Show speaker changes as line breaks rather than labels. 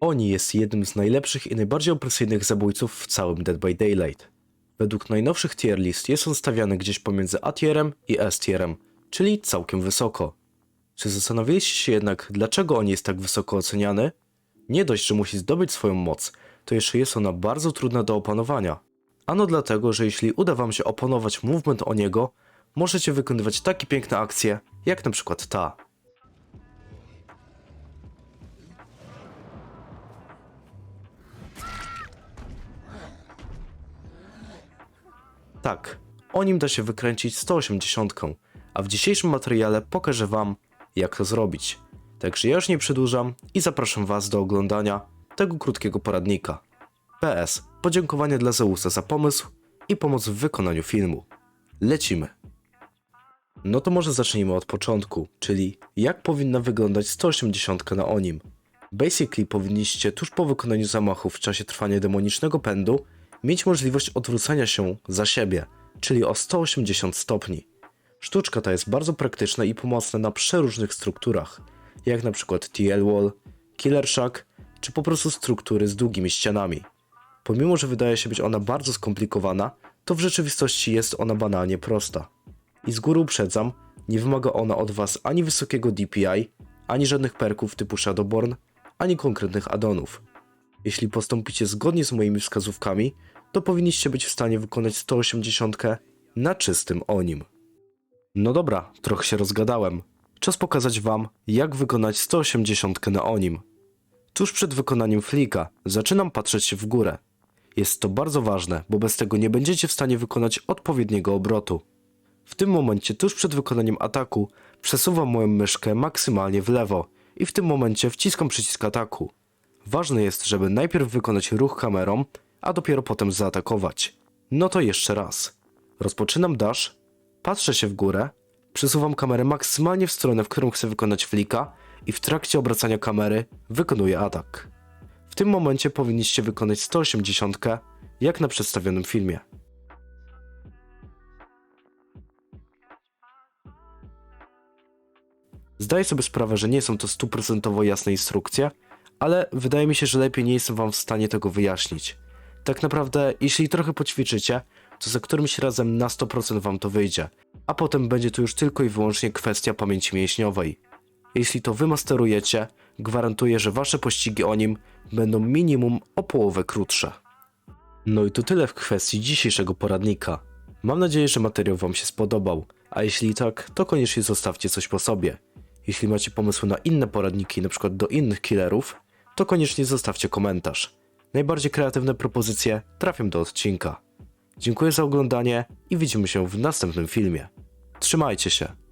Oni jest jednym z najlepszych i najbardziej opresyjnych zabójców w całym Dead by Daylight. Według najnowszych tier list jest on stawiany gdzieś pomiędzy A tierem i S tierem, czyli całkiem wysoko. Czy zastanawialiście się jednak, dlaczego on jest tak wysoko oceniany? Nie dość, że musi zdobyć swoją moc, to jeszcze jest ona bardzo trudna do opanowania. Ano dlatego, że jeśli uda wam się opanować movement o niego, możecie wykonywać takie piękne akcje, jak na przykład ta. Tak, o nim da się wykręcić 180, a w dzisiejszym materiale pokażę wam, jak to zrobić. Także ja już nie przedłużam i zapraszam was do oglądania tego krótkiego poradnika. PS. Podziękowanie dla Zeusa za pomysł i pomoc w wykonaniu filmu. Lecimy. No to może zacznijmy od początku, czyli jak powinna wyglądać 180 na Onim. Basically powinniście tuż po wykonaniu zamachu w czasie trwania demonicznego pędu mieć możliwość odwrócenia się za siebie, czyli o 180 stopni. Sztuczka ta jest bardzo praktyczna i pomocna na przeróżnych strukturach, jak na przykład TL Wall, Killer Shack, czy po prostu struktury z długimi ścianami. Pomimo, że wydaje się być ona bardzo skomplikowana, to w rzeczywistości jest ona banalnie prosta. I z góry uprzedzam, nie wymaga ona od Was ani wysokiego DPI, ani żadnych perków typu Shadowborn, ani konkretnych addonów. Jeśli postąpicie zgodnie z moimi wskazówkami, to powinniście być w stanie wykonać 180 na czystym onim. No dobra, trochę się rozgadałem. Czas pokazać Wam, jak wykonać 180 na onim. Tuż przed wykonaniem flika zaczynam patrzeć się w górę. Jest to bardzo ważne, bo bez tego nie będziecie w stanie wykonać odpowiedniego obrotu. W tym momencie, tuż przed wykonaniem ataku, przesuwam moją myszkę maksymalnie w lewo i w tym momencie wciskam przycisk ataku. Ważne jest, żeby najpierw wykonać ruch kamerą, a dopiero potem zaatakować. No to jeszcze raz. Rozpoczynam dash, patrzę się w górę, przesuwam kamerę maksymalnie w stronę, w którą chcę wykonać flika i w trakcie obracania kamery wykonuję atak. W tym momencie powinniście wykonać 180, jak na przedstawionym filmie. Zdaję sobie sprawę, że nie są to stuprocentowo jasne instrukcje, ale wydaje mi się, że lepiej nie jestem wam w stanie tego wyjaśnić. Tak naprawdę, jeśli trochę poćwiczycie, to za którymś razem na 100% wam to wyjdzie, a potem będzie to już tylko i wyłącznie kwestia pamięci mięśniowej. Jeśli to wymasterujecie, gwarantuję, że wasze pościgi o nim będą minimum o połowę krótsze. No i to tyle w kwestii dzisiejszego poradnika. Mam nadzieję, że materiał wam się spodobał, a jeśli tak, to koniecznie zostawcie coś po sobie. Jeśli macie pomysły na inne poradniki, np. do innych killerów, to koniecznie zostawcie komentarz. Najbardziej kreatywne propozycje trafią do odcinka. Dziękuję za oglądanie i widzimy się w następnym filmie. Trzymajcie się.